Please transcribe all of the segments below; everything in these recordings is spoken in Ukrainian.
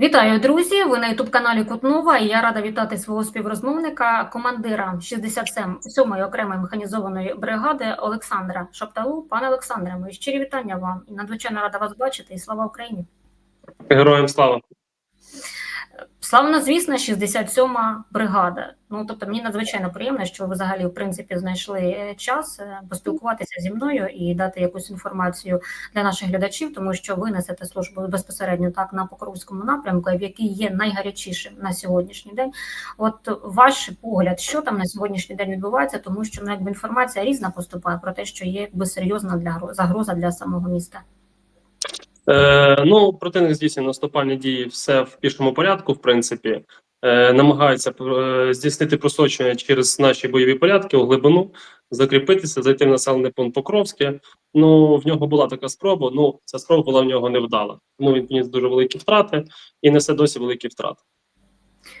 Вітаю, друзі! Ви на ютуб-каналі Кутнова і я рада вітати свого співрозмовника, командира 67-ї окремої механізованої бригади Олександра Шапталу. Пане Олександре, мої щирі вітання вам і надзвичайно рада вас бачити. І слава Україні! Героям слава. Славно, звісно, 67-ма бригада. Ну тобто, мені надзвичайно приємно, що ви взагалі в принципі знайшли е, час е, поспілкуватися зі мною і дати якусь інформацію для наших глядачів, тому що ви несете службу безпосередньо так на Покровському напрямку, в який є найгарячішим на сьогоднішній день. От ваш погляд, що там на сьогоднішній день відбувається, тому що ну, якби інформація різна поступає про те, що є якби серйозна для загроза для самого міста. Е, ну, противник здійснює наступальні дії все в пішому порядку, в принципі. Е, намагається е, здійснити просочення через наші бойові порядки у глибину, закріпитися, зайти в населений пункт Покровське. Ну, в нього була така спроба. Ну, ця спроба була в нього невдала. Тому він поніс дуже великі втрати і несе досі великі втрати.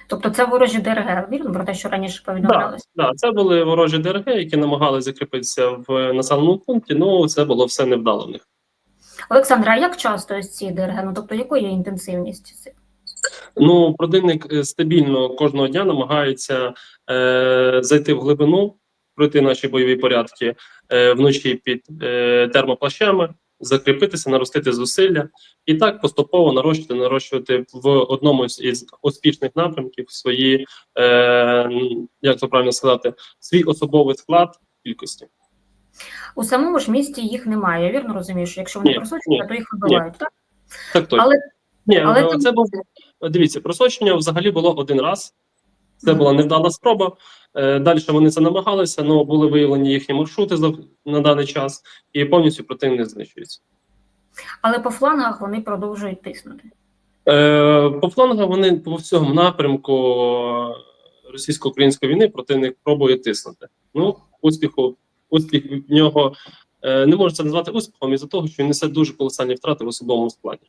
Тобто це ворожі ДРГ, вірно про те, що раніше повідомлялося. Да, це були ворожі ДРГ, які намагалися закріпитися в населеному пункті. Ну, це було все невдало в них. Олександра, а як часто ось ці ДРГ? Ну тобто, якою інтенсивність? Ну, противник е, стабільно кожного дня намагається е, зайти в глибину, пройти наші бойові порядки е, вночі під е, термоплащами, закріпитися, наростити зусилля і так поступово нарощувати, нарощувати в одному з із успішних напрямків свої, е, як то правильно сказати, свій особовий склад кількості. У самому ж місті їх немає. Я вірно розумію, що якщо вони Ні, просочуються, ні, то їх вибивають, так? Так точно. Але Ні, але це був дивіться, просочення взагалі було один раз. Це була невдала спроба. Е, Далі вони це намагалися, але були виявлені їхні маршрути на даний час, і повністю противник знищується. але по флангах вони продовжують тиснути. Е, По флангах вони по всьому напрямку російсько-української війни противник пробує тиснути. Ну, успіху, успіх в нього е, не можна це назвати успіхом із-за того, що він несе дуже колосальні втрати в особовому складі.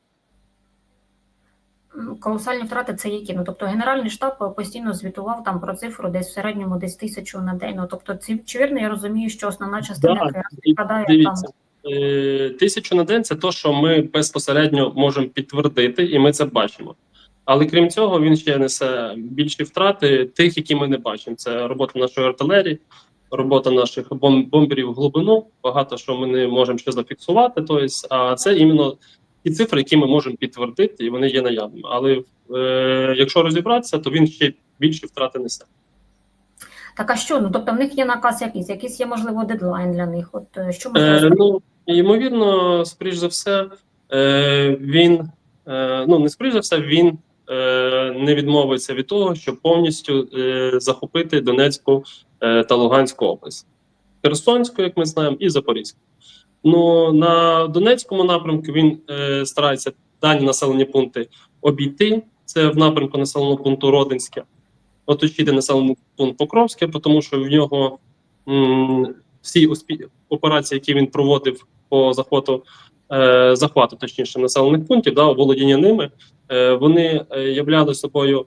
Колосальні втрати це які? Ну тобто генеральний штаб постійно звітував там про цифру десь в середньому десь тисячу на день. Ну тобто, ці чи вірно я розумію, що основна частина Да, і припадає там. Е, тисячу на день це то, що ми безпосередньо можемо підтвердити, і ми це бачимо. Але крім цього, він ще несе більші втрати тих, які ми не бачимо. Це робота нашої артилерії, робота наших бом- бомберів в глибину. Багато що ми не можемо ще зафіксувати. Тобто, а це іменно ті цифри, які ми можемо підтвердити, і вони є наявними. Але е, якщо розібратися, то він ще більші втрати несе. Так а що? Ну тобто в них є наказ якийсь, якийсь є можливо дедлайн для них. От е, що можна Е, ну, ймовірно, скоріш за все, е, він е, ну не скоріш за все, він е, не відмовиться від того, щоб повністю е, захопити Донецьку та Луганську область, Херсонську, як ми знаємо, і Запорізьку. Ну на Донецькому напрямку він е, старається дані населені пункти обійти. Це в напрямку населеного пункту Родинське, оточити населений пункт Покровське, тому що в нього м, всі успі... операції, які він проводив по захвату, е, захвату, точніше, населених пунктів, да, володіння ними, е, вони е, являли собою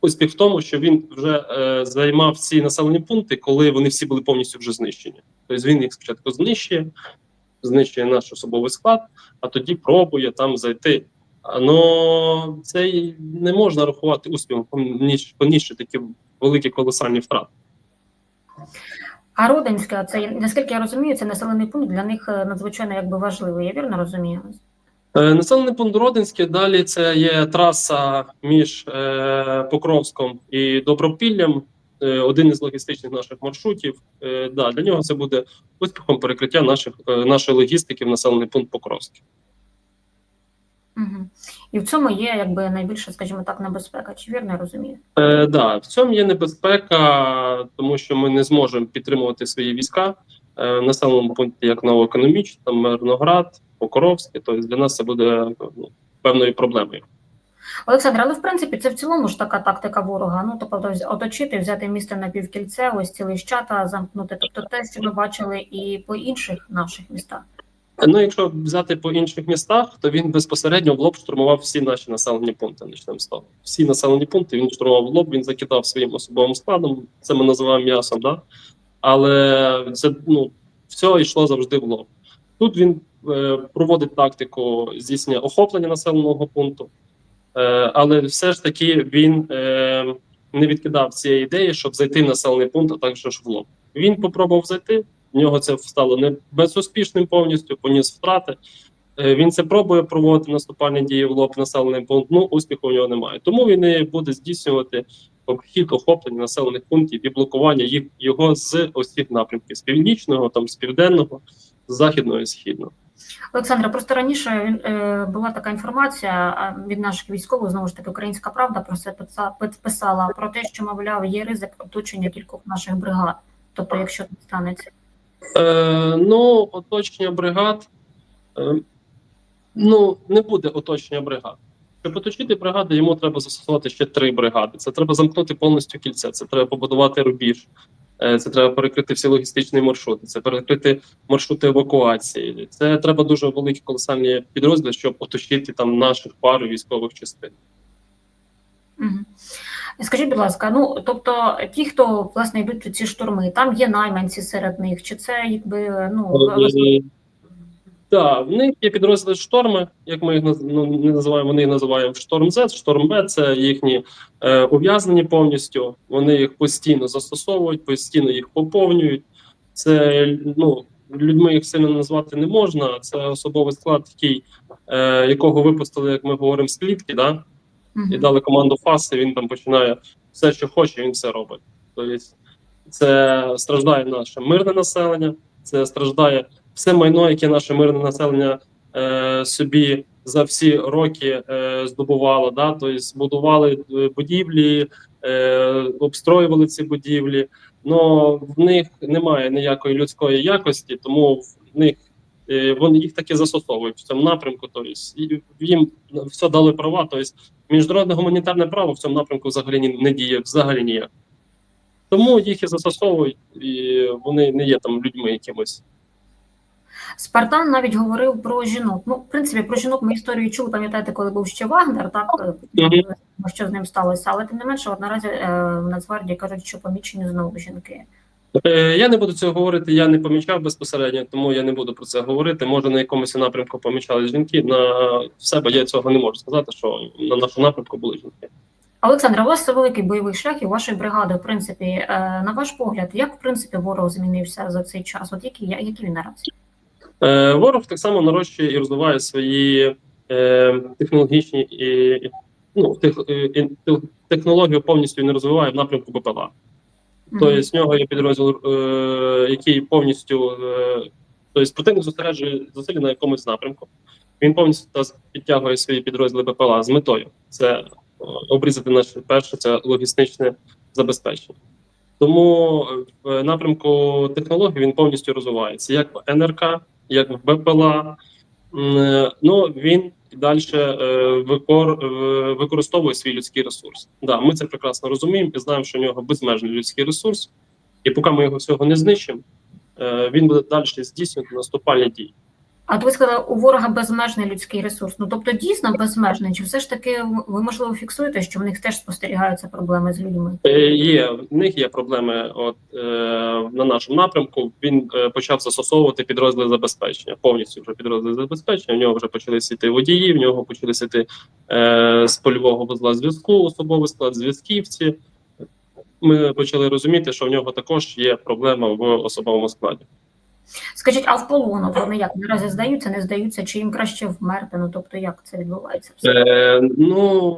успіх в тому, що він вже е, займав ці населені пункти, коли вони всі були повністю вже знищені. Тобто він їх спочатку знищує, знищує наш особовий склад, а тоді пробує там зайти. А, це не можна рахувати успіхом, ніж поніжче такі великі колосальні втрати. А Родинська, це наскільки я розумію, це населений пункт для них е, надзвичайно якби важливий. Я вірно розумію? Е, Населений пункт Родинське. Далі це є траса між е, Покровськом і Добропіллям. Е, один із логістичних наших маршрутів. Да, для нього це буде успіхом перекриття наших нашої логістики в населений пункт Покровський. Угу. І в цьому є якби найбільша, скажімо так, небезпека. Чи вірно я розумію? Е, да, в цьому є небезпека, тому що ми не зможемо підтримувати свої війська е, в населеному пункті, як Новоекономічний, там Мирноград, Покровське. Тобто для нас це буде ну, певною проблемою. Олександр, але в принципі це в цілому ж така тактика ворога. Ну тобто оточити, взяти місто на півкільце, ось ці лищата замкнути. Тобто те, що ми бачили і по інших наших містах. Ну, якщо взяти по інших містах, то він безпосередньо в лоб штурмував всі наші населені пункти. З того. Всі населені пункти він штурмував в лоб, він закидав своїм особовим складом. Це ми називаємо м'ясом, да? але це ну все йшло завжди в лоб. Тут він проводить тактику здійснення охоплення населеного пункту. Е, але все ж таки він е, не відкидав цієї ідеї, щоб зайти в населений пункт, а також в лоб. Він попробував зайти. В нього це стало не безуспішним повністю, поніс втрати. Е, Він це пробує проводити наступальні дії в лоб населений пункт. Ну успіху в нього немає. Тому він і буде здійснювати обхід охоплення населених пунктів і блокування їх його з усіх напрямків: з північного, там з південного, з західного і східного. Олександра, просто раніше е, була така інформація від наших військових, знову ж таки, Українська Правда про це писала про те, що, мовляв, є ризик оточення кількох наших бригад. Тобто, якщо це станеться. Е, ну, оточення бригад. Е, ну, не буде оточення бригад. Щоб оточити бригади, йому треба застосувати ще три бригади. Це треба замкнути повністю кільце, це треба побудувати рубіж, це треба перекрити всі логістичні маршрути, це перекрити маршрути евакуації. Це треба дуже великі колосальні підрозділи, щоб оточити там наших пару військових частин. Скажіть, будь ласка, ну тобто ті, хто власне йдуть у ці штурми, там є найманці серед них, чи це якби ну Так, в них є підрозділи шторми, як ми їх ну, не називаємо, вони їх називають шторм З, шторм Б, це їхні е, ув'язнені повністю. Вони їх постійно застосовують, постійно їх поповнюють. Це ну людьми їх сильно назвати не можна. Це особовий склад, який, е, якого випустили, як ми говоримо, з клітки, да? Мгм. і дали команду фас, і він там починає все, що хоче, він все робить. Тобто це страждає наше мирне населення, це страждає все майно, яке наше мирне населення е, собі за всі роки е, здобувало. Да? Тобто будували е, будівлі, е, обстроювали ці будівлі. але в них немає ніякої людської якості, тому в них е, вони їх таки застосовують в цьому напрямку. Тобто їм все дали права. Тобто міжнародне гуманітарне право в цьому напрямку взагалі не діє взагалі ніяк. Тому їх і застосовують, і вони не є там людьми якимось. Спартан навіть говорив про жінок. Ну, в принципі, про жінок ми історію чули, пам'ятаєте, коли був ще Вагнер, так е, що з ним сталося. Але тим не менше, от наразі е, в Нацгвардії кажуть, що помічені знову жінки. Е, Я не буду цього говорити, я не помічав безпосередньо, тому я не буду про це говорити. Може, на якомусь напрямку помічали жінки. На себе я цього не можу сказати, що на нашому напрямку були жінки. Олександра, у вас великий бойовий шлях і вашої бригади, в принципі, на ваш погляд, як в принципі ворог змінився за цей час? От який, який він наразі? Е, ворог так само нарощує і розвиває свої е, технологічні і, ну, тех, е, і- технологію повністю не розвиває в напрямку БПЛА. Тобто з нього є підрозділ, е, який повністю е, тобто противник зосереджує зусилля на якомусь напрямку. Він повністю підтягує свої підрозділи БПЛА з метою. Це обрізати наше перше, це логістичне забезпечення. Тому в напрямку технологій він повністю розвивається як НРК, як в БПЛА. Е, Ну він далі е, використовує свій людський ресурс. Да, ми це прекрасно розуміємо і знаємо, що у нього безмежний людський ресурс, і поки ми його всього не знищимо, е, він буде далі здійснювати наступальні дії. А ви сказали, у ворога безмежний людський ресурс. Ну тобто дійсно безмежний, чи все ж таки ви можливо фіксуєте, що в них теж спостерігаються проблеми з людьми? Е, Є в них є проблеми. От е, на нашому напрямку він е, почав застосовувати підрозділи забезпечення. Повністю вже підрозділи забезпечення. В нього вже почали сіти водії. В нього почали сіти е, з польового вузла зв'язку, особовий склад зв'язківці. Ми почали розуміти, що в нього також є проблема в особовому складі. Скажіть, а в полон от вони як наразі здаються, не здаються, чи їм краще вмерти? Ну тобто, як це відбувається? Е, ну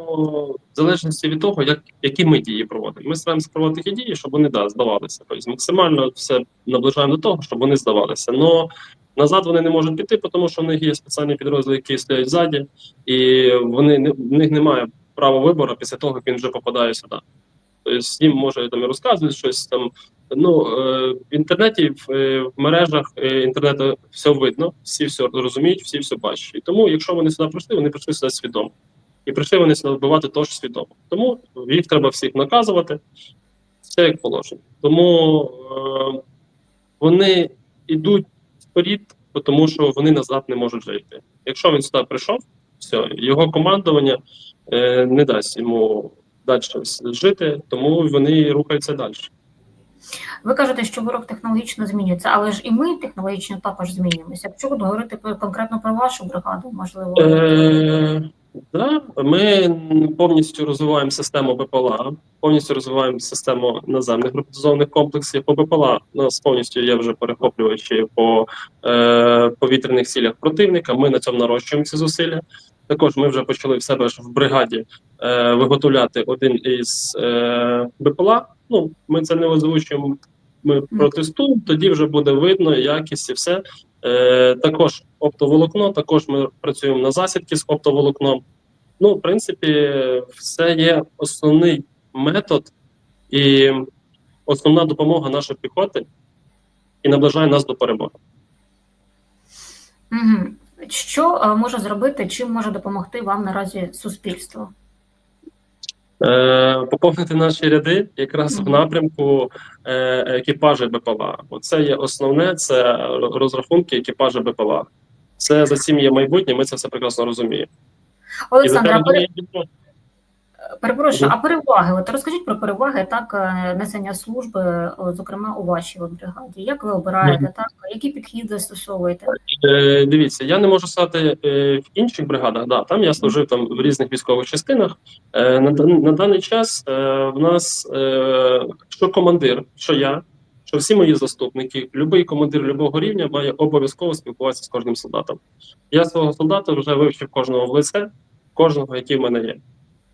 в залежності від того, як які ми дії проводимо. Ми стараємося проводити такі дії, щоб вони да, здавалися. Тобто максимально все наближаємо до того, щоб вони здавалися. Но назад вони не можуть піти, тому що в них є спеціальні підрозділи, які стоять ззаді, і вони не в них немає права вибору після того, як він вже попадає сюди. Тобто їм може там і розказують щось там. Ну е, в інтернеті, в, е, мережах е, інтернету все видно, всі все розуміють, всі все бачать. І тому, якщо вони сюди прийшли, вони прийшли сюди свідомо. І прийшли вони сюди вбивати теж свідомо. Тому їх треба всіх наказувати. Все як положено. Тому е, вони йдуть вперед, тому що вони назад не можуть вже йти. Якщо він сюди прийшов, все, його командування е, не дасть йому далі жити, тому вони рухаються далі. Ви кажете, що ворог технологічно змінюється, але ж і ми технологічно також змінюємося. От говорити конкретно про вашу бригаду, можливо, Е, Да, ми повністю розвиваємо систему БПЛА, повністю розвиваємо систему наземних роботизованих комплексів. По БПЛА у нас повністю є вже перехоплювачі по е, повітряних цілях противника. Ми на цьому нарощуємо ці зусилля. Також ми вже почали в себе ж в бригаді е, виготовляти один із е, БПЛА. Ну, ми це не озвучуємо. Ми протестуємо, тоді вже буде видно якість і все. Е, також оптоволокно, також ми працюємо на засідки з оптоволокном. Ну, в принципі, все є основний метод і основна допомога нашої піхоти і наближає нас до перемоги. Угу. Що е, може зробити, чим може допомогти вам наразі суспільство? Е, поповнити наші ряди якраз в напрямку е, екіпажі БПЛА. Оце є основне, це розрахунки екіпажа БПЛА. Це за цим є майбутнє, ми це все прекрасно розуміємо. Олександра, тебе а пере- думаю, перепрошую, а переваги? От розкажіть про переваги так е, несення служби, зокрема у вашій бригаді. Як ви обираєте, так які підхід застосовуєте? Е, дивіться, я не можу сказати е, в інших бригадах. Да, там я служив там в різних військових частинах. Е, на, на даний час е, в нас е, що командир, що я, що всі мої заступники, будь-який командир любого рівня має обов'язково спілкуватися з кожним солдатом. Я свого солдата вже вивчив кожного в лице, кожного, який в мене є.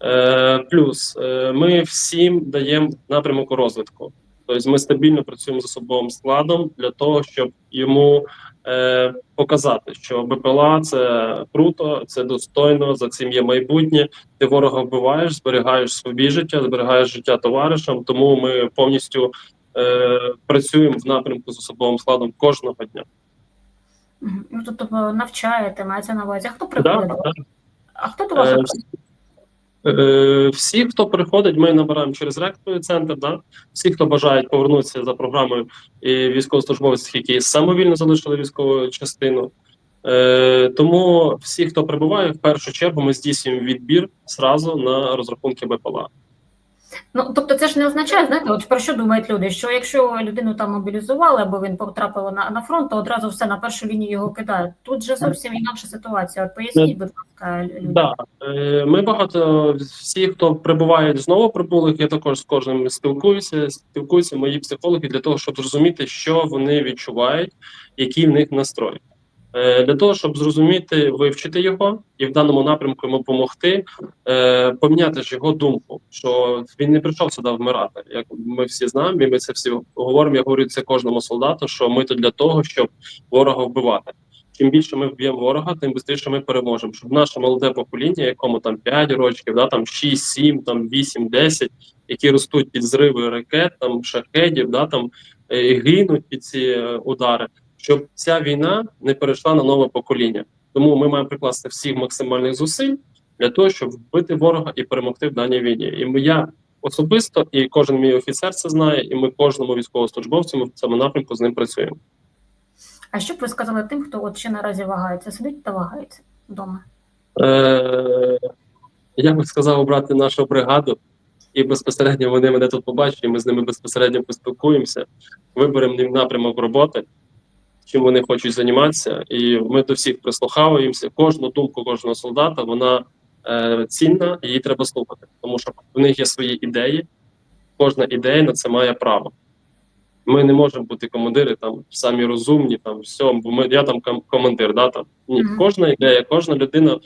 Е, плюс е, ми всім даємо напрямок розвитку. Тобто ми стабільно працюємо з особовим складом для того, щоб йому е, показати, що БПЛА це круто, це достойно, за цим є майбутнє. Ти ворога вбиваєш, зберігаєш собі життя, зберігаєш життя товаришам. Тому ми повністю е, працюємо в напрямку з особовим складом кожного дня. Ну тобто навчаєте, мається на увазі. А хто Да, приходить? вас? да. А хто до вас? Е, Всі, хто приходить, ми набираємо через ректовий центр. Да? Всі, хто бажають повернутися за програмою військовослужбовців, які самовільно залишили військову частину. Е, тому всі, хто прибуває, в першу чергу ми здійснюємо відбір зразу на розрахунки БПЛА. Ну тобто, це ж не означає, знаєте, от про що думають люди? Що якщо людину там мобілізували або він потрапив на, на фронт, то одразу все на першу лінію його кидають. Тут же зовсім інакша ситуація. От поясніть, будь ласка, людям. Да. Е, Ми багато всі, хто прибувають знову прибулих, я також з кожним спілкуюся. Спілкуються мої психологи для того, щоб зрозуміти, що вони відчувають, який в них настрой. Е, Для того, щоб зрозуміти, вивчити його і в даному напрямку йому допомогти, е, поміняти ж його думку, що він не прийшов сюди вмирати. Як ми всі знаємо, і ми це всі говоримо. Я говорю це кожному солдату, що ми тут для того, щоб ворога вбивати чим більше ми вб'ємо ворога, тим швидше ми переможемо. Щоб наше молоде покоління, якому там 5 років, да, там 6, 7, там 8, 10, які ростуть під зриви ракет, там шахедів, да, там е, гинуть під ці удари, щоб ця війна не перейшла на нове покоління. Тому ми маємо прикласти всіх максимальних зусиль для того, щоб вбити ворога і перемогти в даній війні. І я особисто, і кожен мій офіцер це знає, і ми кожному військовослужбовцю ми в цьому напрямку з ним працюємо. А що б ви сказали тим, хто от ще наразі вагається, сидить та вагається вдома? Е, я би сказав обрати нашу бригаду, і безпосередньо вони мене тут побачать, і ми з ними безпосередньо поспілкуємося, виберемо напрямок роботи, чим вони хочуть займатися, і ми до всіх прислуховуємося. Кожну думку кожного солдата вона е, цінна, і її треба слухати, тому що в них є свої ідеї. Кожна ідея на це має право. Ми не можемо бути командири там самі розумні, там все, бо ми я там командир, да там ні, Мгм. кожна ідея, кожна людина е,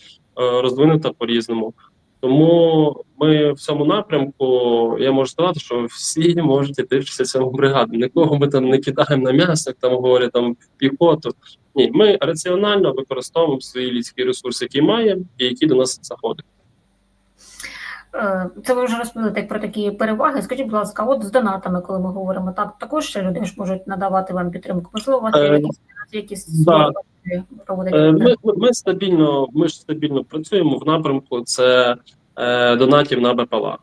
розвинута по-різному. Тому ми в цьому напрямку я можу сказати, що всі можуть йти в цьому бригаду. Нікого ми там не кидаємо на м'ясо, там говорять, там піхоту. Ні, ми раціонально використовуємо свої людські ресурси, які маємо, і які до нас заходять. Е, Це ви вже розповіли так про такі переваги. Скажіть, будь ласка, от з донатами, коли ми говоримо, так також ще люди ж можуть надавати вам підтримку. Можливо, у вас є Е, якісь якісь да. проводять. Е, Ми, ми, ми стабільно, ми ж стабільно працюємо в напрямку це е, донатів на БПЛА,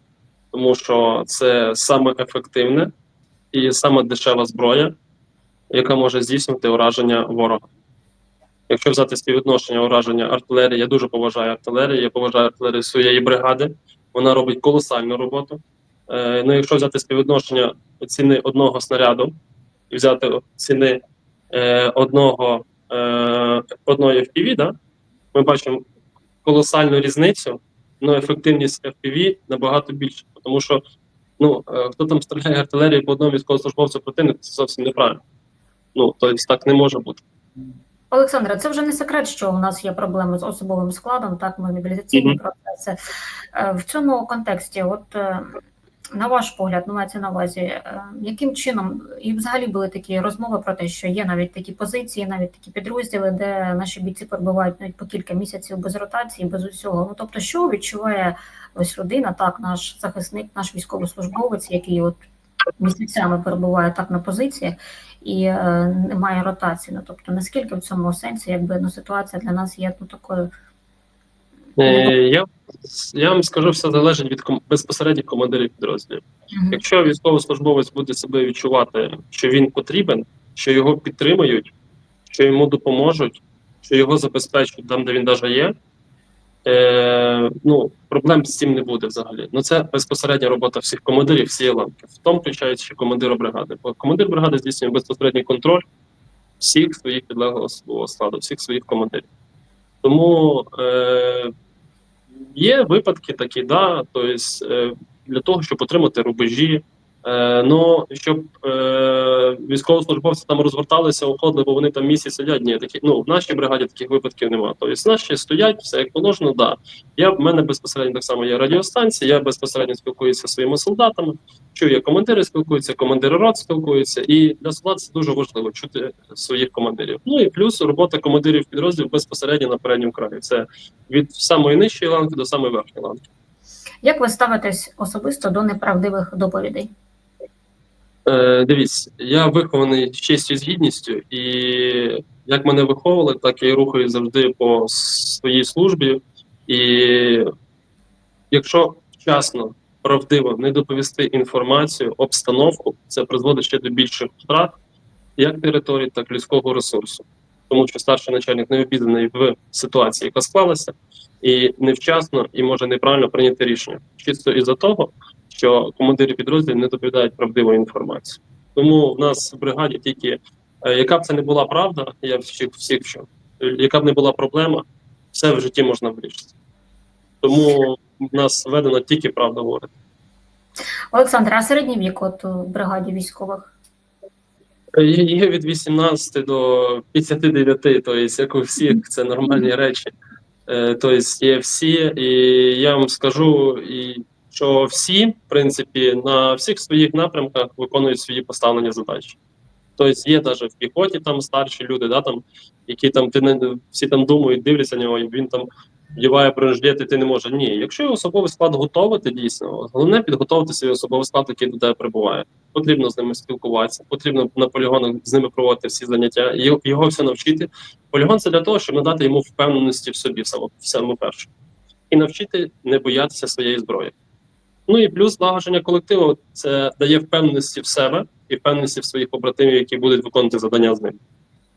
тому що це саме ефективне і саме дешева зброя, яка може здійснювати ураження ворога. Якщо взяти співвідношення ураження артилерії, я дуже поважаю артилерію, я поважаю артилерію своєї бригади. Вона робить колосальну роботу. Е, ну, якщо взяти співвідношення ціни одного снаряду і взяти ціни е, одного е, одної FPV, да, ми бачимо колосальну різницю, але ефективність FPV набагато більша. Тому що ну, е, хто там стріляє артилерією по одному військовослужбовцю противника, це зовсім неправильно. Ну, тобто так не може бути. Олександра, це вже не секрет, що у нас є проблеми з особовим складом, так, мобілізаційні Мгм. процеси. Е, В цьому контексті, от е, на ваш погляд, ну мається на увазі, е, яким чином і взагалі були такі розмови про те, що є навіть такі позиції, навіть такі підрозділи, де наші бійці перебувають навіть по кілька місяців без ротації, без усього. Ну тобто, що відчуває ось людина, так, наш захисник, наш військовослужбовець, який от місяцями перебуває так на позиціях і е, немає ротації. Ну тобто, наскільки в цьому сенсі, якби ну ситуація для нас є ну такою. Е, я, я вам скажу, все залежить від ком- безпосередніх командирів підрозділів. Мгм. Якщо військовослужбовець буде себе відчувати, що він потрібен, що його підтримують, що йому допоможуть, що його забезпечують там, де він навіть є, е, ну, проблем з цим не буде взагалі. Ну це безпосередня робота всіх командирів, всієї ланки, в тому включаючи командира бригади. Бо командир бригади здійснює безпосередній контроль всіх своїх підлеглого особового складу, всіх своїх командирів. Тому е, є випадки такі, да, тобто, е, для того, щоб отримати рубежі. Е, ну, щоб е, військовослужбовці там розверталися, уходили, бо вони там місяць сидять. Ні, такі, ну, в нашій бригаді таких випадків немає. Тобто наші стоять, все як положено, да. Я в мене безпосередньо так само є радіостанція, я безпосередньо спілкуюся зі своїми солдатами, чую, командири спілкуються, командири рот спілкуються, і для солдат це дуже важливо чути своїх командирів. Ну і плюс робота командирів підрозділів безпосередньо на передньому краї. Це від самої нижчої ланки до самої верхньої ланки. Як ви ставитесь особисто до неправдивих доповідей? Е, дивіться, я вихований з честю з гідністю, і як мене виховували, так я і рухаю завжди по своїй службі. І якщо вчасно, правдиво не доповісти інформацію, обстановку, це призводить ще до більших втрат як території, так і людського ресурсу. Тому що старший начальник не обізнаний в ситуації, яка склалася, і невчасно і може неправильно прийняти рішення. Чисто із-за того, що командири підрозділів не доповідають правдивої інформації. Тому в нас в бригаді тільки е, яка б це не була правда, я всіх всіх е, яка б не була проблема, все в житті можна вирішити. Тому в нас введено тільки правда говорити. Олександр, а середній вік от у бригаді військових? Е, Є від 18 до 59, тобто, як у всіх, це нормальні речі. Тобто є всі, і я вам скажу, і що всі, в принципі, на всіх своїх напрямках виконують свої поставлені задачі. Тобто є навіть в піхоті там старші люди, да, там, які там ти не всі там думають, дивляться на нього, і він там вдіває бронежилет, і ти не можеш. Ні, якщо особовий склад готовити, дійсно, головне підготовити свій особовий склад, який до тебе прибуває. Потрібно з ними спілкуватися, потрібно на полігонах з ними проводити всі заняття, його, все навчити. Полігон це для того, щоб надати йому впевненості в собі, в самому перше, і навчити не боятися своєї зброї. Ну і плюс злагодження колективу це дає впевненості в себе і впевненості в своїх побратимів, які будуть виконувати завдання з ним.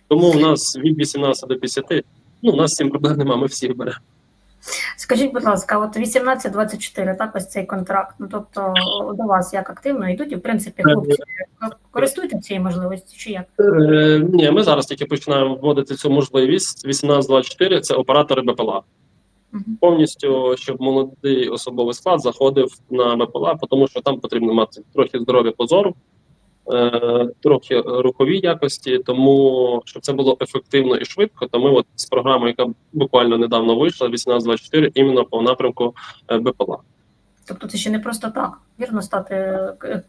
Тому у нас від 18 до 50, ну у нас цим проблем немає, ми всіх беремо. Скажіть, будь ласка, от 18-24, так ось цей контракт. Ну тобто до вас як активно йдуть, і в принципі хлопці користуються цією можливістю, чи як? Е, ні, ми зараз тільки починаємо вводити цю можливість. 18-24 – це оператори БПЛА. Повністю, щоб молодий особовий склад заходив на БПЛА, тому що там потрібно мати трохи здоров'я позору, е, трохи рухові якості. Тому щоб це було ефективно і швидко, то ми от з програмою, яка буквально недавно вийшла, 18-24, іменно по напрямку е, БПЛА. Тобто це ще не просто так, вірно стати е,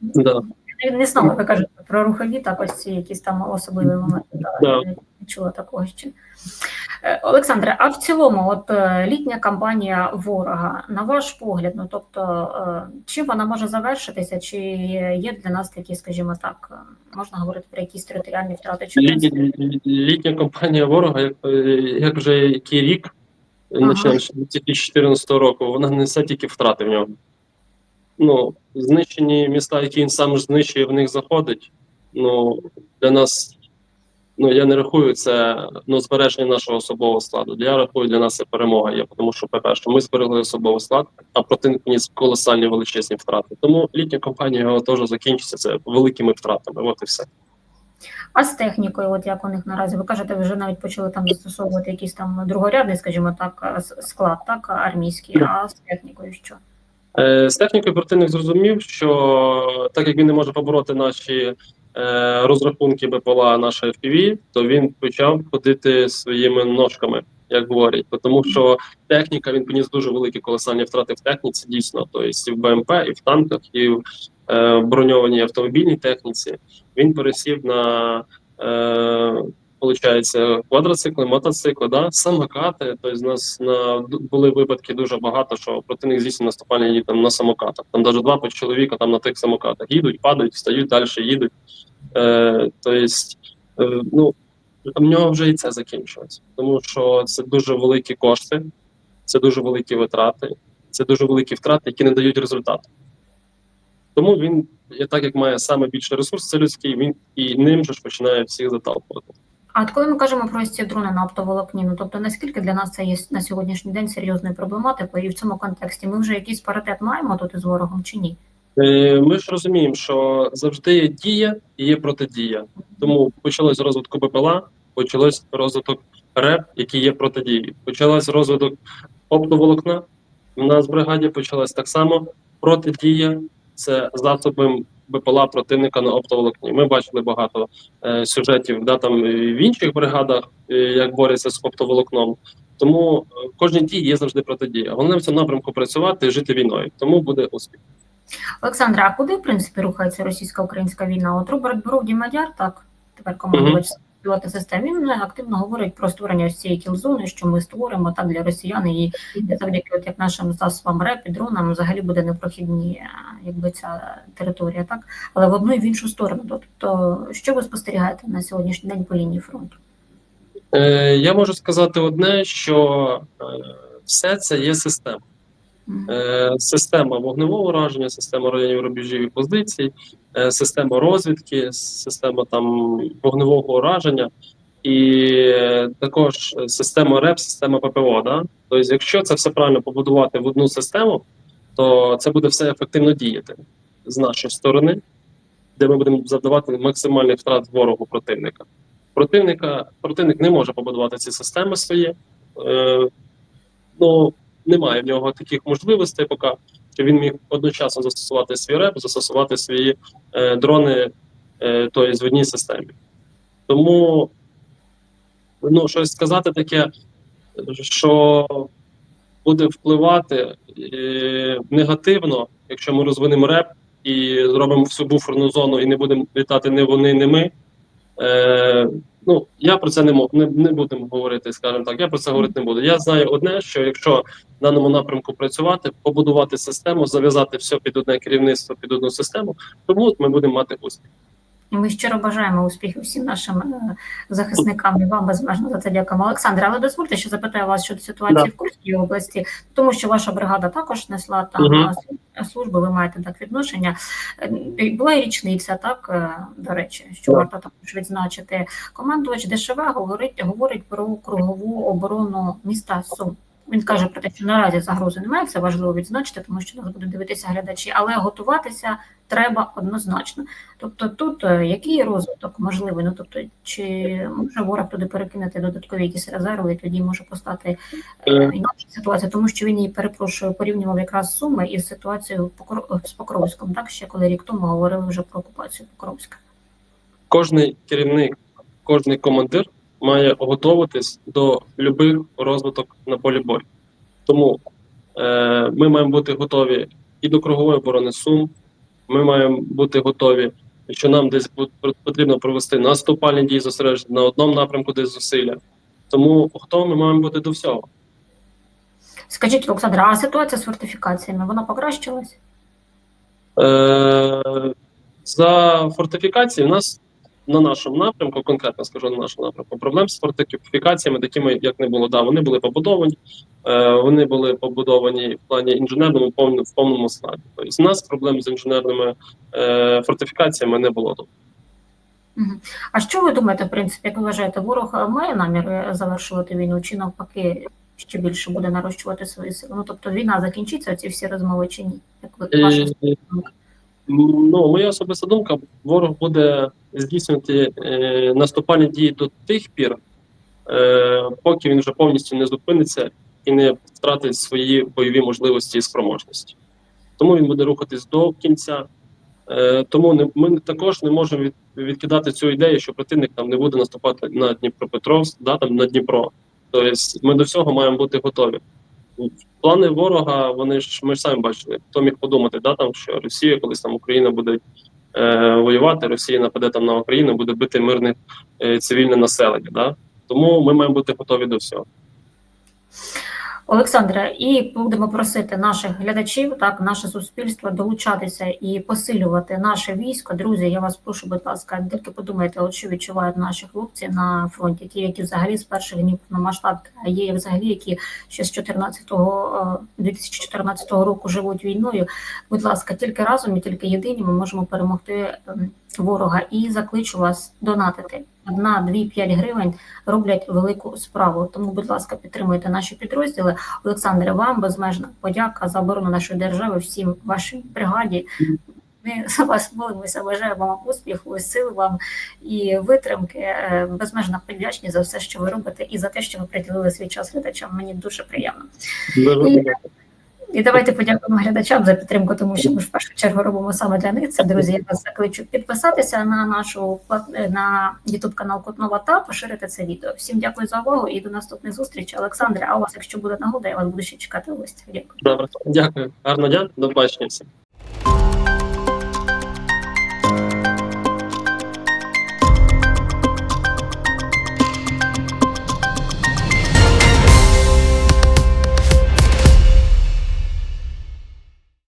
Да. Не- не знала, ви кажете про рухові, так ось ці якісь там особливі моменти. Да, Не чула такого ще. Е, Олександре, а в цілому, от е, літня кампанія ворога, на ваш погляд, ну тобто, е, чим вона може завершитися, чи є для нас такі, скажімо так, можна говорити про якісь територіальні втрати? Чи Літня, літня кампанія ворога, як, як вже який рік, Ага. починаючи з 2014 року, вона несе тільки втрати в нього. Ну, знищені міста, які він сам ж знищує, в них заходить. Ну, для нас, ну я не рахую це ну, збереження нашого особового складу. Я рахую, для нас це перемога є, тому що, по-перше, ми зберегли особовий склад, а противник ніс колосальні величезні втрати. Тому літня кампанія його теж закінчиться це великими втратами. От і все. А з технікою, от як у них наразі, ви кажете, ви вже навіть почали там застосовувати якийсь там другорядний, скажімо так, склад, так, армійський, а з технікою що? Е, З технікою противник зрозумів, що так як він не може побороти наші е, розрахунки БПЛА, наше FPV, то він почав ходити своїми ножками, як говорять. Тому що техніка він поніс дуже великі колосальні втрати в техніці, дійсно. Тобто і в БМП, і в танках, і в е, броньованій автомобільній техніці. Він пересів на Получається, квадроцикли, мотоцикли, да? самокати. Тобто, у нас на були випадки дуже багато, що противник здійснює наступальні там на самокатах. Там навіть два чоловіка там на тих самокатах їдуть, падають, встають, далі їдуть. Е, тобто, е, ну в нього вже і це закінчилось, тому що це дуже великі кошти, це дуже великі витрати, це дуже великі втрати, які не дають результату. Тому він, так як має саме ресурс, це людський, він і ним же ж починає всіх заталкувати. А от коли ми кажемо про ці дрони на оптоволокні, ну тобто наскільки для нас це є на сьогоднішній день серйозною проблематикою, і в цьому контексті ми вже якийсь паритет маємо тут із ворогом чи ні? Е, Ми ж розуміємо, що завжди є дія і є протидія. Тому почалось розвитку БПЛА, почалось розвиток РЕП, який є протидією. Почалось розвиток оптоволокна. У нас в бригаді почалась так само протидія. Це засоби БПЛА противника на оптоволокні. Ми бачили багато е, сюжетів, да, там і в інших бригадах, е, як борються з оптоволокном. Тому е, кожній дії є завжди протидія. Головне в цьому напрямку працювати і жити війною. Тому буде успіх. Олександра, а куди в принципі рухається російсько-українська війна? От Роберт Бровді Мадяр, так тепер командувач пілоти систем. Він активно говорить про створення ось цієї кілзони, що ми створимо так для росіян, і завдяки от як нашим засобам РЕП і дронам взагалі буде непрохідні, е, якби ця територія, так але в одну і в іншу сторону. Тобто, що ви спостерігаєте на сьогоднішній день по лінії фронту? Е, я можу сказати одне, що е, все це є система. Е, система вогневого ураження, система районів рубежів і позицій, е, система розвідки, система там вогневого ураження, і е, також система РЕП, система ППО. Да? Тобто, якщо це все правильно побудувати в одну систему, то це буде все ефективно діяти з нашої сторони, де ми будемо завдавати максимальних втрат ворогу противника. Противника противник не може побудувати ці системи свої. Е, ну, немає в нього таких можливостей, поки що він міг одночасно застосувати свій реп, застосувати свої е, дрони е, тобто в системі. Тому ну, щось сказати таке, що буде впливати е, негативно, якщо ми розвинемо реп і зробимо всю буферну зону і не будемо літати не вони, не ми. Е, ну, я про це не мог, не, не будемо говорити, скажімо так. Я про це говорити не буду. Я знаю одне, що якщо в даному напрямку працювати, побудувати систему, зав'язати все під одне керівництво, під одну систему, тому ми будемо мати успіх. І ми щиро бажаємо успіхів всім нашим е, захисникам і вам безмежно за це дякуємо. Олександр, але дозвольте, що запитаю вас щодо ситуації Да. в Курській області, тому що ваша бригада також несла там е, служби, ви маєте так відношення. Е, Була і річниця, так е, до речі, що Да. варто також відзначити. Командувач ДШВ говорить, говорить про кругову оборону міста Сум. Він каже про те, що наразі загрози немає, це важливо відзначити, тому що нас будуть дивитися глядачі, але готуватися треба однозначно. Тобто тут е, який розвиток можливий? Ну тобто, чи може ворог туди перекинути додаткові якісь резерви, і тоді може постати е, Е. інакша ситуація, тому що він її перепрошую, порівнював якраз суми із ситуацією з Покровськом, так ще коли рік тому говорили вже про окупацію Покровська. Кожний керівник, кожний командир має готуватись до любих розвиток на полі бою. Тому е, ми маємо бути готові і до кругової оборони Сум. Ми маємо бути готові, що нам десь потрібно провести наступальні дії, зосереджені на одному напрямку, десь зусилля. Тому готові ми маємо бути до всього. Скажіть, Олександра, а ситуація з фортифікаціями вона покращилась? Е, за фортифікації в нас на нашому напрямку, конкретно скажу на нашому напрямку, проблем з фортифікаціями такими, як не було. Да, вони були побудовані, е, вони були побудовані в плані інженерному повному в повному складі. Тобто, у нас проблем з інженерними е, фортифікаціями не було. А що ви думаєте, в принципі, як ви вважаєте, ворог е, має намір е, завершувати війну, чи навпаки ще більше буде нарощувати свої сили? Ну тобто війна закінчиться, ці всі розмови чи ні? Як ви ваша Е, Ну, моя особиста думка, ворог буде здійснювати е, наступальні дії до тих пір, е, поки він вже повністю не зупиниться і не втратить свої бойові можливості і спроможності. Тому він буде рухатись до кінця. Е, тому не, ми також не можемо від, відкидати цю ідею, що противник там не буде наступати на Дніпропетровськ, да, там, на Дніпро. Тобто ми до всього маємо бути готові. Плани ворога, вони ж ми ж самі бачили. Хто міг подумати, да, там, що Росія, колись там Україна буде е, воювати, Росія нападе там на Україну, буде бити мирне е, цивільне населення. Да? Тому ми маємо бути готові до всього. Олександре, і будемо просити наших глядачів, так, наше суспільство долучатися і посилювати наше військо. Друзі, я вас прошу, будь ласка, тільки подумайте, от що відчувають наші хлопці на фронті, ті, які взагалі з перших днів повномасштабки, а є взагалі, які ще з 14-го, е, 2014 року живуть війною. Будь ласка, тільки разом і тільки єдині ми можемо перемогти ем, ворога. І закличу вас донатити. Одна, дві, п'ять гривень роблять велику справу. Тому, будь ласка, підтримуйте наші підрозділи. Олександре, вам безмежна подяка за оборону нашої держави, всім вашій бригаді. Ми за вас молимося, бажаємо вам успіху, сил вам і витримки. Е, Безмежно подячні за все, що ви робите, і за те, що ви приділили свій час глядачам. Мені дуже приємно. Дуже І-. І давайте подякуємо глядачам за підтримку, тому що ми в першу чергу робимо саме для них. Це друзі. Я вас закличу підписатися на нашу на YouTube канал Котнова та поширити це відео. Всім дякую за увагу і до наступних зустрічей. Олександре, а у вас, якщо буде нагода, я вас буду ще чекати в гості. Дякую. Добре, дякую. Гарного дня, до побачення всім.